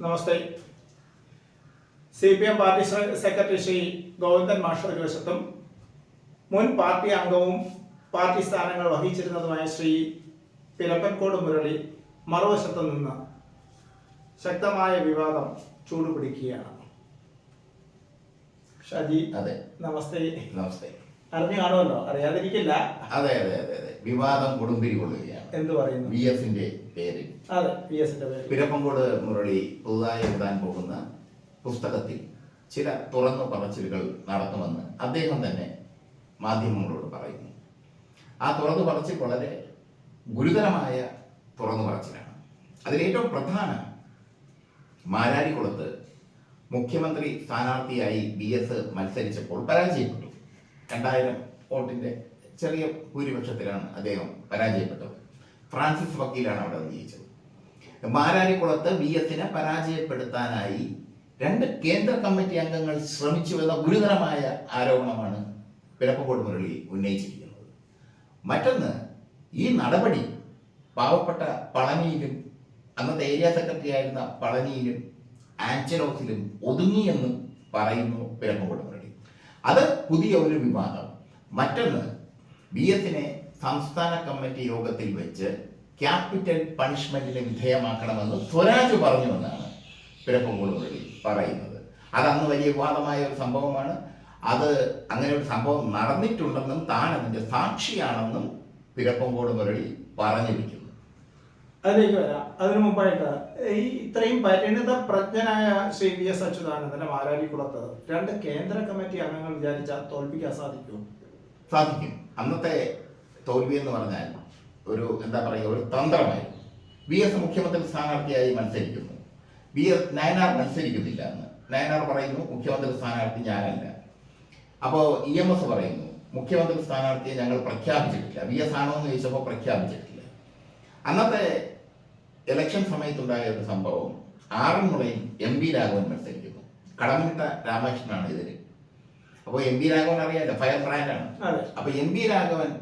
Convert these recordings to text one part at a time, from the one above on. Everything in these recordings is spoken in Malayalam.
നമസ്തേ. C P M party secretary Shri Govindan മാഷ് ഒരു വശത്തും മുൻ പാർട്ടി അംഗവും പാർട്ടി സ്ഥാനങ്ങൾ വഹിച്ചിരുന്നതുമായ ശ്രീ പിലപ്പൻകോട് മുരളി മറുവശത്തു നിന്ന് ശക്തമായ വിവാദം ചൂടുപിടിക്കുകയാണ്. ഷാജി അതെ. നമസ്തേ. നമസ്തേ. അറിഞ്ഞു കാണുമല്ലോ. അറിയാതിരിക്കില്ല. അതെ അതെ അതെ അതെ. വിവാദം കൊടുമ്പിരി കൊള്ളുകയാണ്. എന്ത് പറയുന്നു? വി എഫിന്റെ പേരിൽ അതെ എസിന്റെ പേര്. പിരപ്പങ്കോട് മുരളി പുതുതായി എഴുതാൻ പോകുന്ന പുസ്തകത്തിൽ ചില തുറന്നു പറച്ചിലുകൾ നടത്തുമെന്ന് അദ്ദേഹം തന്നെ മാധ്യമങ്ങളോട് പറയുന്നു. ആ തുറന്നു പറച്ചിൽ വളരെ ഗുരുതരമായ തുറന്നു പറച്ചിലാണ്. അതിലേറ്റവും പ്രധാന മാരാരിക്കുളത്ത് മുഖ്യമന്ത്രി സ്ഥാനാർത്ഥിയായി ബി എസ് മത്സരിച്ചപ്പോൾ പരാജയപ്പെട്ടു. രണ്ടായിരം വോട്ടിന്റെ ചെറിയ ഭൂരിപക്ഷത്തിലാണ് അദ്ദേഹം പരാജയപ്പെട്ടത്. ഫ്രാൻസിസ് വക്കീലാണ് അവിടെ വിജയിച്ചത്. മാരാരിക്കുളത്ത് വി എസിനെ പരാജയപ്പെടുത്താനായി രണ്ട് കേന്ദ്ര കമ്മിറ്റി അംഗങ്ങൾ ശ്രമിച്ചു എന്ന ഗുരുതരമായ ആരോപണമാണ് പിരപ്പക്കോട് മുരളി ഉന്നയിച്ചിരിക്കുന്നത്. മറ്റൊന്ന് ഈ നടപടി പാവപ്പെട്ട പളനിയിലും അന്നത്തെ ഏരിയ സെക്രട്ടറി ആയിരുന്ന പളനിയിലും ആഞ്ചലോസിലും ഒതുങ്ങിയെന്നും പറയുന്നു പിരപ്പക്കോട് മുരളി. അത് പുതിയ ഒരു വിവാദം. മറ്റൊന്ന് ബി എസിനെ സംസ്ഥാന കമ്മിറ്റി യോഗത്തിൽ വെച്ച് ക്യാപിറ്റൽ പണിഷ്മെന്റിന് വിധേയമാക്കണമെന്ന് സ്വരാജ് പറഞ്ഞുവെന്നാണ് പിരപ്പങ്കോട് മുരളി പറയുന്നത്. അത് അന്ന് വലിയ വിവാദമായ ഒരു സംഭവമാണ്. അത് അങ്ങനെ ഒരു സംഭവം നടന്നിട്ടുണ്ടെന്നും താൻ അതിന്റെ സാക്ഷിയാണെന്നും പിരപ്പങ്കോട് മുരളി പറഞ്ഞിരിക്കുന്നു. അതിലേക്ക് വരാം. അതിനു മുമ്പായിട്ട് ഈ ഇത്രയും പരിണിത പ്രജ്ഞനായ ശ്രീ വി എസ് അച്യുതാനന്ദന്റെ മാരാരിക്കുളത്ത് രണ്ട് കേന്ദ്ര കമ്മിറ്റി അംഗങ്ങൾ വിചാരിച്ചാൽ തോൽപ്പിക്കാൻ സാധിക്കും സാധിക്കും. അന്നത്തെ തോൽവി എന്ന് പറഞ്ഞാൽ ഒരു എന്താ പറയുക ഒരു തന്ത്രമായി വി എസ് മുഖ്യമന്ത്രി സ്ഥാനാർത്ഥിയായി മത്സരിക്കുന്നു. വി എസ് നയനാർ മത്സരിക്കുന്നില്ല എന്ന്. നയനാർ പറയുന്നു മുഖ്യമന്ത്രി സ്ഥാനാർത്ഥി ഞാനല്ല. അപ്പോൾ ഇ എം എസ് പറയുന്നു മുഖ്യമന്ത്രി സ്ഥാനാർത്ഥിയെ ഞങ്ങൾ പ്രഖ്യാപിച്ചിട്ടില്ല. വി എസ് ആണോ എന്ന് ചോദിച്ചപ്പോൾ പ്രഖ്യാപിച്ചിട്ടില്ല. അന്നത്തെ ഇലക്ഷൻ സമയത്തുണ്ടായ ഒരു സംഭവം ആറന്മുളയിൽ എം വി രാഘവൻ മത്സരിക്കുന്നു. കടമിട്ട രാമകൃഷ്ണനാണ് ഇതിൽ അപ്പോൾ എം വി രാഘവൻ അറിയാലോ ഫയർ ബ്രാൻഡാണ്. അതെ. അപ്പൊ എം വി രാഘവൻ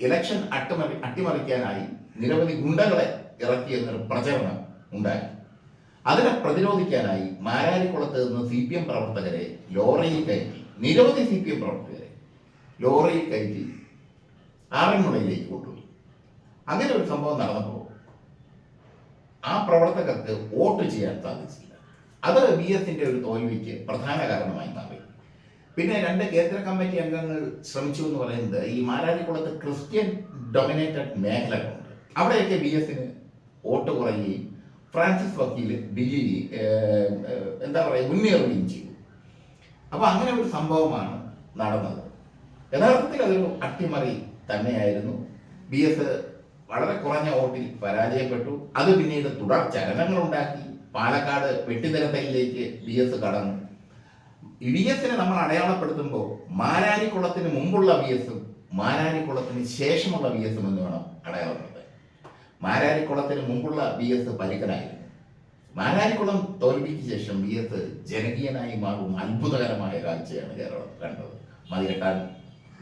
ഇലക്ഷൻ അട്ടിമറി അട്ടിമറിക്കാനായി നിരവധി ഗുണ്ടകളെ ഇറക്കിയെന്നൊരു പ്രചരണം ഉണ്ടായി. അതിനെ പ്രതിരോധിക്കാനായി മാരാരിക്കുളത്ത് നിന്ന് സി പി എം പ്രവർത്തകരെ ലോറിയിൽ കയറ്റി. നിരവധി സി പി എം പ്രവർത്തകരെ ലോറിയിൽ കയറ്റി ആറന്മുളയിലേക്ക് കൊണ്ടുപോയി അങ്ങനെ ഒരു സംഭവം നടന്നപ്പോൾ ആ പ്രവർത്തകർക്ക് വോട്ട് ചെയ്യാൻ സാധിച്ചില്ല. അത് ബി എസിന്റെ ഒരു തോൽവിക്ക് പ്രധാന കാരണമായി മാറി. പിന്നെ രണ്ട് കേന്ദ്ര കമ്മിറ്റി അംഗങ്ങൾ ശ്രമിച്ചു എന്ന് പറയുന്നത് ഈ മാരാരിക്കുളത്ത് ക്രിസ്ത്യൻ ഡൊമിനേറ്റഡ് മേഖലകളുണ്ട്. അവിടെയൊക്കെ ബി എസിന് വോട്ട് കുറയുകയും ഫ്രാൻസിസ് വക്കീൽ ഏഹ്, എന്താ പറയുക മുന്നേറുകയും ചെയ്തു. അപ്പോൾ അങ്ങനെ ഒരു സംഭവമാണ് നടന്നത്. യഥാർത്ഥത്തിൽ അതൊരു അട്ടിമറി തന്നെയായിരുന്നു. ബി എസ് വളരെ കുറഞ്ഞ വോട്ടിൽ പരാജയപ്പെട്ടു. അത് പിന്നീട് തുടർ ചലനങ്ങൾ ഉണ്ടാക്കി പാലക്കാട് വെട്ടിനിരത്തയിലേക്ക് ബി എസ് കടന്നു. വി എസിനെ നമ്മൾ അടയാളപ്പെടുത്തുമ്പോൾ മാരാരിക്കുളത്തിന് മുമ്പുള്ള വി എസും മാരാരിക്കുളത്തിന് ശേഷമുള്ള വി എസും എന്ന് വേണം അടയാളപ്പെടുത്താൻ. മാരാരിക്കുളത്തിന് മുമ്പുള്ള വി എസ് പരിക്കനായിരുന്നു. മാരാരിക്കുളം തോൽവിക്ക് ശേഷം വി എസ് ജനകീയനായി മാറും അത്ഭുതകരമായ കാഴ്ചയാണ് കേരളം കണ്ടത്. മതികെട്ടാൻ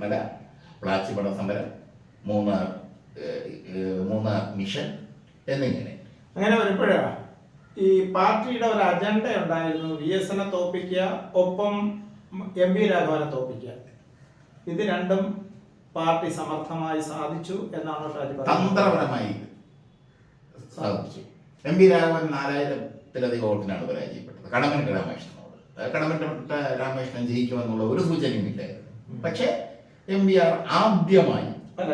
മല പ്ലാച്ചിപ്പട സമരം മൂന്നാർ മൂന്നാർ മിഷൻ എന്നിങ്ങനെ. അങ്ങനെ വരുമ്പോഴാ ഈ പാർട്ടിയുടെ ഒരു അജണ്ട ഉണ്ടായിരുന്നു വി എസ് എനെ തോപ്പിക്കുക ഒപ്പം എം വി രാഘവനെ തോപ്പിക്കുക. ഇത് രണ്ടും പാർട്ടി സമർത്ഥമായി സാധിച്ചു എന്നാണ് ഷാജി തന്ത്രപരമായി സാധിച്ചു. എം വി രാഘവൻ നാലായിരത്തിലധികം വോട്ടിനാണ് പരാജയപ്പെട്ടത് കടമനിട്ട രാമകൃഷ്ണനോട്. കടമറ്റ രാമകൃഷ്ണൻ ജയിക്കുമെന്നുള്ള ഒരു സൂചനയുമില്ലായിരുന്നു. പക്ഷേ എം വി ആർ ആദ്യമായി അല്ല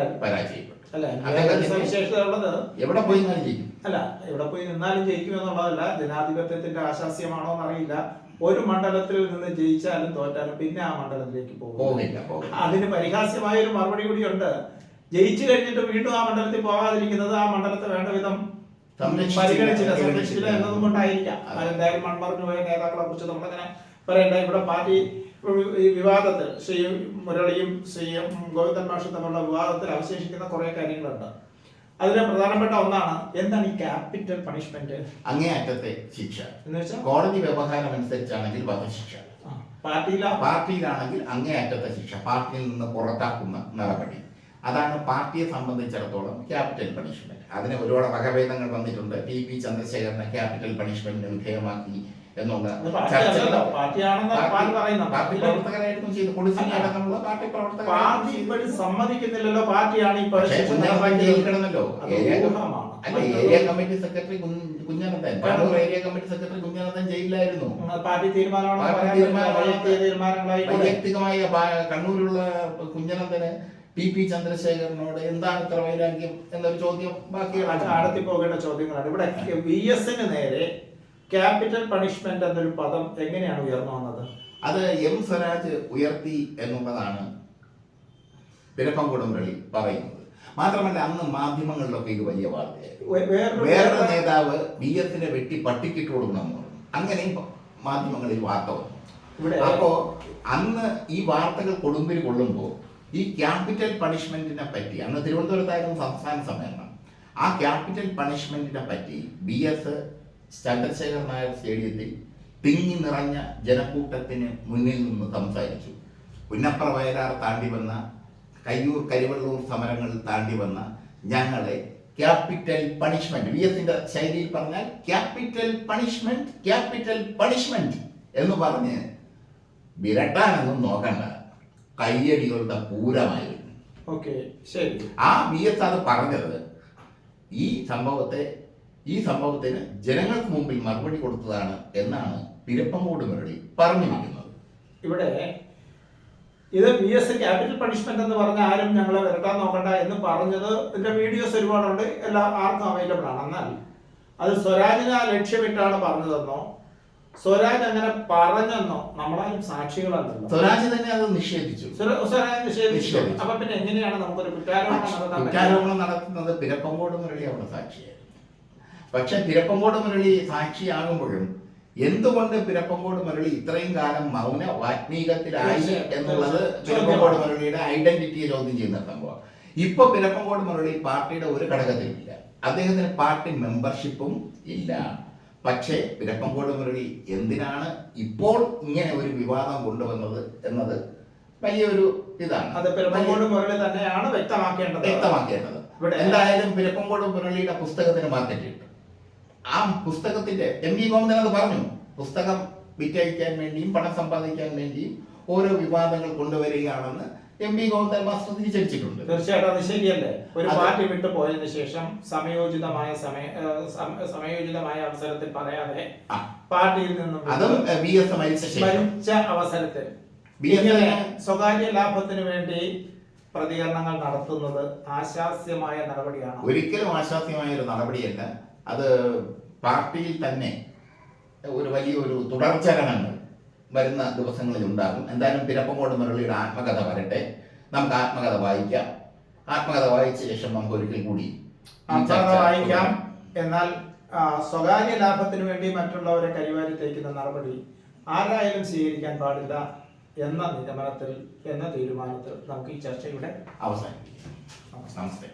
എവിടെ പോയി നിന്നാലും ജയിക്കും. അല്ല എവിടെ പോയി നിന്നാലും ജയിക്കും എന്നുള്ളതല്ല ജനാധിപത്യത്തിന്റെ ആശാസ്യമാണോ എന്നറിയില്ല ഒരു മണ്ഡലത്തിൽ നിന്ന് ജയിച്ചാലും തോറ്റാലും പിന്നെ ആ മണ്ഡലത്തിലേക്ക് പോകും അതിന് പരിഹാസ്യമായ ഒരു മറുപടി കൂടിയുണ്ട്. ജയിച്ചു കഴിഞ്ഞിട്ട് വീണ്ടും ആ മണ്ഡലത്തിൽ പോകാതിരിക്കുന്നത് ആ മണ്ഡലത്തെ വേണ്ട വിധം പരിഗണിച്ചില്ല സംരക്ഷിച്ചില്ല. പരിഗണിച്ചില്ല. എന്നതും കൊണ്ടായിരിക്കാം അതെന്തായാലും മൺമറഞ്ഞു പോയ നേതാക്കളെ കുറിച്ച് നമ്മളങ്ങനെ പറയണ്ട. ഇവിടെ പാർട്ടി ഈ വിവാദത്തിൽ ശ്രീ മുരളിയും ശ്രീ ഗോവിന്ദൻ മാഷും തമ്മിലുള്ള വിവാദത്തിൽ അവശേഷിക്കുന്ന കുറെ കാര്യങ്ങളുണ്ട്. അതിലെ പ്രധാനപ്പെട്ട ഒന്നാണ് എന്താണ് ഈ ക്യാപിറ്റൽ പണിഷ്മെന്റ്? അങ്ങേയറ്റത്തെ ശിക്ഷ. എന്ന് വെച്ചാൽ കോടതി വ്യവഹാരം അനുസരിച്ചാണെങ്കിൽ വധശിക്ഷ. പാർട്ടിയില? പാർട്ടിയിലാണെങ്കിൽ അങ്ങേയറ്റത്തെ ശിക്ഷ. പാർട്ടിയിൽ നിന്ന് പുറത്താക്കുന്ന നടപടി. അതാണ് പാർട്ടിയെ സംബന്ധിച്ചിടത്തോളം ക്യാപിറ്റൽ പണിഷ്മെന്റ്. അതിന് ഒരുപാട് വകഭേദങ്ങൾ വന്നിട്ടുണ്ട്. ടി പി ചന്ദ്രശേഖരനെ ക്യാപിറ്റൽ പണിഷ്മെന്റിന് വിധേയമാക്കി എന്നുള്ള പാർട്ടി പ്രവർത്തകരായിരുന്നു ചെയ്ത് പൊളിസിനെ അടക്കമുള്ള പാർട്ടി പാർട്ടി പ്രവർത്തകർ സമ്മതിക്കുന്നില്ലല്ലോ. പാർട്ടിയാണ് കിടന്നല്ലോ അല്ല area committee secretary Kunhananthan. Kannur area committee secretary Kunhananthan ജയിലിലായിരുന്നു. Party. തീരുമാനമാണ്. വൈയക്തിക വൈയക്തികമായ കണ്ണൂരുള്ള കുഞ്ഞനന്തന് ടി പി ചന്ദ്രശേഖരനോട് എന്താണ് ഇത്ര വൈരാഗ്യം എന്നൊരു ചോദ്യം ബാക്കി അടുത്തി പോകേണ്ട ചോദ്യങ്ങളാണ്. ഇവിടെ വി എസിന് നേരെ ക്യാപിറ്റൽ പണിഷ്മെന്റ് എന്നൊരു പദം എങ്ങനെയാണ് ഉയർന്നു വന്നത്? അത് എം സ്വരാജ് ഉയർത്തി എന്നുള്ളതാണ് പിരപ്പംകുടം മുരളി പറയുന്നത്. മാത്രമല്ല അന്ന് മാധ്യമങ്ങളിലൊക്കെ ഇത് വലിയ വാർത്തയായിരുന്നു. വേറെ വേറൊരു നേതാവ് ബി എസിനെ വെട്ടി പട്ടിക്കിട്ട് കൊടുക്കണമെന്ന് പറഞ്ഞു. അങ്ങനെയും മാധ്യമങ്ങളിൽ വാർത്ത വന്നു. ഇവിടെ അപ്പോ അന്ന് ഈ വാർത്തകൾ കൊടുമ്പിൽ കൊള്ളുമ്പോൾ ഈ ക്യാപിറ്റൽ പണിഷ്മെന്റിനെ പറ്റി അന്ന് തിരുവനന്തപുരത്തായിരുന്നു സംസ്ഥാന സമ്മേളനം. ആ ക്യാപിറ്റൽ പണിഷ്മെന്റിനെ പറ്റി ബി എസ് ചന്ദ്രശേഖർ നായർ സ്റ്റേഡിയത്തിൽ തിങ്ങി നിറഞ്ഞ ജനക്കൂട്ടത്തിന് മുന്നിൽ നിന്ന് സംസാരിച്ചു. പുന്നപ്ര വയലാർ താണ്ടി വന്ന കയ്യൂർ കരിവള്ളൂർ സമരങ്ങൾ താണ്ടി വന്ന ഞങ്ങളെ ക്യാപിറ്റൽ പണിഷ്മെന്റ് വി എസിന്റെ ശൈലിയിൽ പറഞ്ഞാൽ ക്യാപിറ്റൽ പണിഷ്മെന്റ് ക്യാപിറ്റൽ പണിഷ്മെന്റ് എന്ന് പറഞ്ഞ് വിരട്ടാനൊന്നും നോക്കണ്ട. കയ്യടികളുടെ പൂരമായിരുന്നു. ഓക്കെ ശരി. ആ വി എസ് ആർ പറഞ്ഞത്. ഈ സംഭവത്തെ ഈ സംഭവത്തിന് ജനങ്ങൾക്ക് മുമ്പിൽ മറുപടി കൊടുത്തതാണ് എന്നാണ് പിരപ്പങ്കോട് മുരളി പറഞ്ഞിരിക്കുന്നത്. ഇവിടെ ഇത് വി എസ് ക്യാപിറ്റൽ പണിഷ്മെന്റ് എന്ന് പറഞ്ഞ ആരും ഞങ്ങളെ വരട്ടാൻ നോക്കണ്ട എന്ന് പറഞ്ഞത് ഇതിന്റെ വീഡിയോസ് ഒരുപാടുണ്ട്. എല്ലാ ആർക്കും അവൈലബിൾ ആണ്. എന്നാൽ അത് സ്വരാജിനെ ലക്ഷ്യമിട്ടാണ് പറഞ്ഞതെന്നോ സ്വരാജ് അങ്ങനെ പറഞ്ഞെന്നോ? നമ്മളാരും സാക്ഷികളാണല്ലോ. സ്വരാജ് തന്നെ അത് നിഷേധിച്ചു. സ്വര- സ്വരാജ് നിഷേധിച്ചു. അപ്പൊ പിന്നെ എങ്ങനെയാണ് നമുക്കൊരു കുറ്റാരോപണം നടത്തുന്നത് പിരപ്പങ്കോട് മുരളി അവിടെ സാക്ഷിയായിരുന്നു. പക്ഷെ പിരപ്പങ്കോട് മുരളി സാക്ഷിയാകുമ്പോഴും എന്തുകൊണ്ട് പിരപ്പങ്കോട് മുരളി ഇത്രയും കാലം മൗന വാത്മീകത്തിലായി എന്നുള്ളത്. പിരപ്പങ്കോട് മുരളിയുടെ ഐഡന്റിറ്റിയെ ചോദ്യം ചെയ്യുന്ന സംഭവം ഇപ്പൊ പിരപ്പങ്കോട് മുരളി പാർട്ടിയുടെ ഒരു ഘടകത്തിലില്ല അദ്ദേഹത്തിന് പാർട്ടി മെമ്പർഷിപ്പും ഇല്ല. പക്ഷേ വിലക്കംകോട് മുരളി എന്തിനാണ് ഇപ്പോൾ ഇങ്ങനെ ഒരു വിവാദം കൊണ്ടുവന്നത് എന്നത് വലിയൊരു ഇതാണ്. അത് പെരുമ്പങ്കോട് മുരളി തന്നെയാണ് വ്യക്തമാക്കേണ്ടത്. വ്യക്തമാക്കേണ്ടത്. ഇവിടെ- എന്തായാലും പിരപ്പങ്കോട് മുരളിയുടെ പുസ്തകത്തിന് മാർക്കറ്റ് ഉണ്ട് ആ പുസ്തകത്തിന്റെ എം വി ഗോവിന്ദൻ അത് പറഞ്ഞു. പുസ്തകം വിറ്റഴിക്കാൻ വേണ്ടിയും പണം സമ്പാദിക്കാൻ വേണ്ടിയും ഓരോ വിവാദങ്ങൾ കൊണ്ടുവരികയാണെന്ന് എം വി ഗോവിന്ദൻ മാസ്റ്റർ തിരിച്ചടിച്ചിട്ടുണ്ട് തീർച്ചയായിട്ടും അത് ശരിയല്ലേ? ഒരു പാർട്ടി വിട്ടു പോയതിനു ശേഷം സമയോചിതമായ സമയ സമയോചിതമായ അവസരത്തിൽ പറയാതെ പാർട്ടിയിൽ നിന്നും വിട്ടു. അതും വി എസ് മരിച്ച അവസരത്തിൽ. സ്വകാര്യ ലാഭത്തിന് വേണ്ടി പ്രതികരണങ്ങൾ നടത്തുന്നത് ആശാസ്യമായ നടപടിയാണ്? ഒരിക്കലും ആശാസ്യമായ ഒരു നടപടിയല്ല. അത് പാർട്ടിയിൽ തന്നെ ഒരു വലിയൊരു തുടർചലനങ്ങൾ വരുന്ന ദിവസങ്ങളിൽ ഉണ്ടാകും. എന്തായാലും പിരപ്പങ്കോട് മുരളിയുടെ ആത്മകഥ വരട്ടെ. നമുക്ക് ആത്മകഥ വായിക്കാം. ആത്മകഥ വായിച്ച ശേഷം നമുക്ക് ഒരിക്കൽ കൂടി ആത്മകഥ വായിക്കാം. എന്നാൽ സ്വകാര്യ ലാഭത്തിന് വേണ്ടി മറ്റുള്ളവരെ കരിവാരി തേക്കുന്ന നടപടി ആരായാലും സ്വീകരിക്കാൻ പാടില്ല എന്ന നിഗമനത്തിൽ എന്ന തീരുമാനത്തിൽ നമുക്ക് ഈ ചർച്ചയുടെ അവസാനിപ്പിക്കാം. നമസ്തേ.